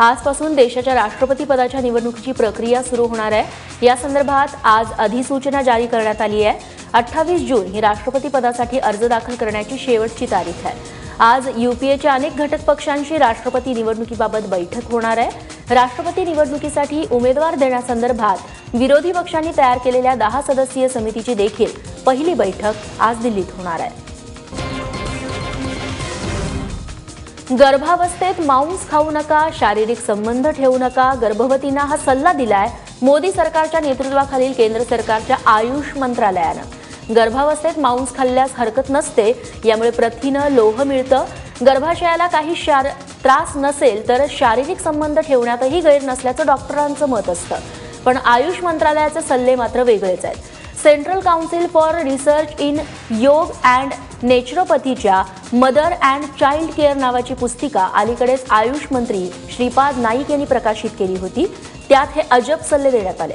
आजपासून देशाच्या राष्ट्रपती पदाच्या निवडणुकीची प्रक्रिया सुरू होणार आहे. या संदर्भात आज अधिसूचना जारी करण्यात आली आहे. अठ्ठावीस जून ही राष्ट्रपती पदासाठी अर्ज दाखल करण्याची शेवटची तारीख आहे. आज युपीएच्या अनेक घटक पक्षांशी राष्ट्रपती निवडणुकीबाबत बैठक होणार आहे. राष्ट्रपती निवडणुकीसाठी उमेदवार देण्यासंदर्भात विरोधी पक्षांनी तयार केलेल्या दहा सदस्यीय समितीची देखील पहिली बैठक आज दिल्लीत होणार आहे. गर्भावस्थेत मांस खाऊ नका शारीरिक संबंध ठेवू नका गर्भवतींना हा सल्ला दिलाय मोदी सरकारच्या नेतृत्वाखालील केंद्र सरकारच्या आयुष मंत्रालयानं. गर्भावस्थेत मांस खाल्ल्यास हरकत नसते यामुळे प्रथिनं लोह मिळतं. गर्भाशयाला काही शार त्रास नसेल तर शारीरिक संबंध ठेवण्यातही गैर नसल्याचं डॉक्टरांचं मत असतं. पण आयुष मंत्रालयाचे सल्ले मात्र वेगळेच आहेत. Central council for research in yoga and नेचरोपथीच्या mother and child care नावाची पुस्तिका अलीकडेच आयुष मंत्री श्रीपाद नाईक यांनी प्रकाशित केली होती. त्यात हे अजब सल्ले देण्यात आले.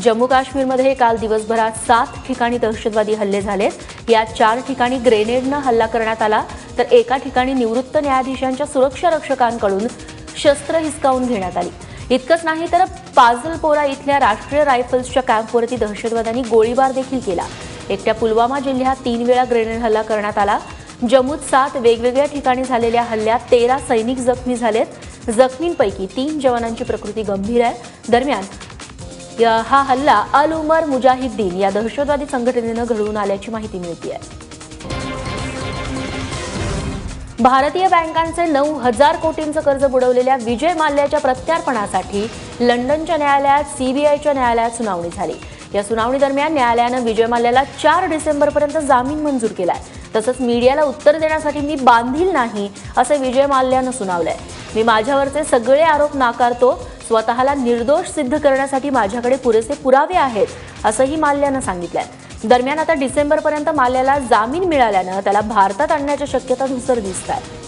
जम्मू काश्मीरमध्ये काल दिवसभरात सात ठिकाणी दहशतवादी हल्ले झाले. यात चार ठिकाणी ग्रेनेडनं हल्ला करण्यात आला. तर एका ठिकाणी निवृत्त न्यायाधीशांच्या सुरक्षा रक्षकांकडून शस्त्र हिसकावून घेण्यात आली. इतकंच नाही तर पाझलपोरा इथल्या राष्ट्रीय रायफल्सच्या कॅम्पवरती दहशतवाद्यांनी गोळीबार देखील केला. एकट्या पुलवामा जिल्ह्यात तीन वेळा ग्रेनेड हल्ला करण्यात आला. जम्मूत सात वेगवेगळ्या ठिकाणी झालेल्या हल्ल्यात तेरा सैनिक जखमी झालेत. जखमींपैकी तीन जवानांची प्रकृती गंभीर आहे. दरम्यान हा हल्ला अल उमर मुजाहिद्दीन या दहशतवादी संघटनेनं घडवून आल्याची माहिती मिळते आहे भारतीय बँकांचे नऊ हजार कोटींचं कर्ज बुडवलेल्या विजय माल्याच्या प्रत्यार्पणासाठी लंडनच्या न्यायालयात सीबीआयच्या न्यायालयात सुनावणी झाली. या सुनावणी दरम्यान न्यायालयानं विजय माल्याला चार डिसेंबरपर्यंत जामीन मंजूर केलाय. तसंच मीडियाला उत्तर देण्यासाठी मी बांधील नाही असं विजय माल्यानं सुनावलंय. मी माझ्यावरचे सगळे आरोप नाकारतो स्वतःला निर्दोष सिद्ध करण्यासाठी माझ्याकडे पुरेसे पुरावे आहेत असंही माल्यानं सांगितलंय. दरम्यान आता डिसेंबरपर्यंत माल्याला जामीन मिळाल्यानं त्याला भारतात आणण्याच्या शक्यता धुसर दिसत आहे